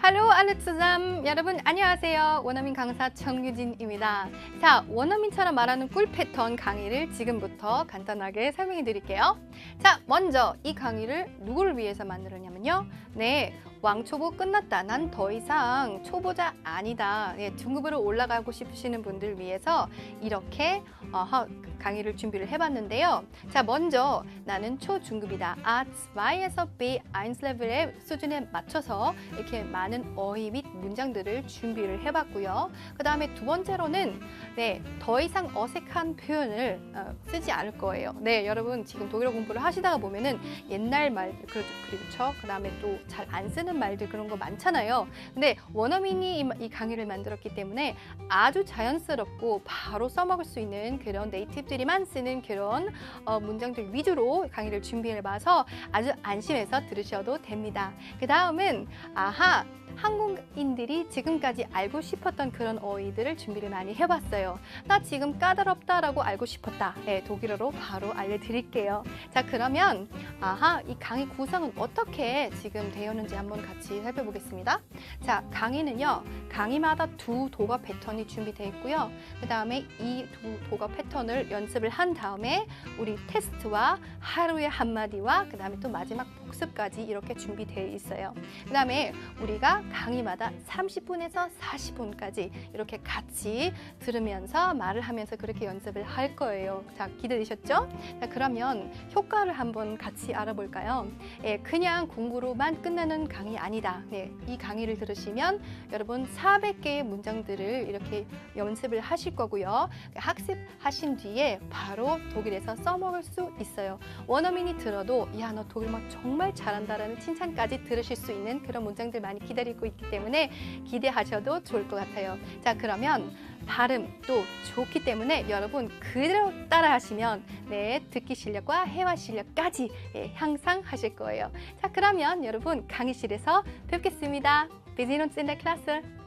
Alle zusammen. 여러분 안녕하세요. 원어민 강사 정유진입니다. 자, 원어민처럼 말하는 꿀 패턴 강의를 지금부터 간단하게 설명해 드릴게요. 자, 먼저 이 강의를 누구를 위해서 만들었냐면요. 네, 왕초보 끝났다. 난 더 이상 초보자 아니다. 네, 중급으로 올라가고 싶으시는 분들 위해서 이렇게 어, 하- 강의를 준비를 해봤는데요. 자, 먼저 나는 초중급이다. A2에서 B1 레벨의 수준에 맞춰서 이렇게 많은 어휘 및 문장들을 준비를 해봤고요. 그 다음에 두 번째로는 네, 더 이상 어색한 표현을 어, 쓰지 않을 거예요. 네, 여러분 지금 독일어 공부를 하시다가 보면은 옛날 말들 그렇죠, 그렇죠. 그 다음에 또 잘 안 쓰는 말들 그런 거 많잖아요. 근데 원어민이 이, 이 강의를 만들었기 때문에 아주 자연스럽고 바로 써먹을 수 있는 그런 네이티브들이만 쓰는 그런 어, 문장들 위주로 강의를 준비해봐서 아주 안심해서 들으셔도 됩니다. 그 다음은 아하 한국인들이 지금까지 알고 싶었던 그런 어휘들을 준비를 많이 해봤어요. 나 지금 까다롭다라고 알고 싶었다. 네, 독일어로 바로 알려드릴게요. 자 그러면 아하 이 강의 구성은 어떻게 지금 되었는지 한번 같이 살펴보겠습니다. 자 강의는요 강의마다 두 도가 패턴이 준비되어 있고요. 그 다음에 이두 도가 패턴을 연습을 한 다음에 우리 테스트와 하루의 한마디와 그 다음에 또 마지막 복습까지 이렇게 준비되어 있어요. 그 다음에 우리가 강의마다 30분에서 40분까지 이렇게 같이 들으면서 말을 하면서 그렇게 연습을 할 거예요. 자, 기대되셨죠? 자, 그러면 효과를 한번 같이 알아볼까요? 예, 그냥 공부로만 끝나는 강의 아니다. 네, 이 강의를 들으시면 여러분 400개의 문장들을 이렇게 연습을 하실 거고요. 학습하신 뒤에 바로 독일에서 써먹을 수 있어요. 원어민이 들어도 야 너 독일말 정말 잘한다라는 칭찬까지 들으실 수 있는 그런 문장들 많이 기다리고 있기 때문에 기대하셔도 좋을 것 같아요. 자 그러면 발음도 좋기 때문에 여러분 그대로 따라 하시면 네 듣기 실력과 회화 실력까지 예, 향상하실 거예요. 자 그러면 여러분 강의실에서 뵙겠습니다. Wir sehen uns.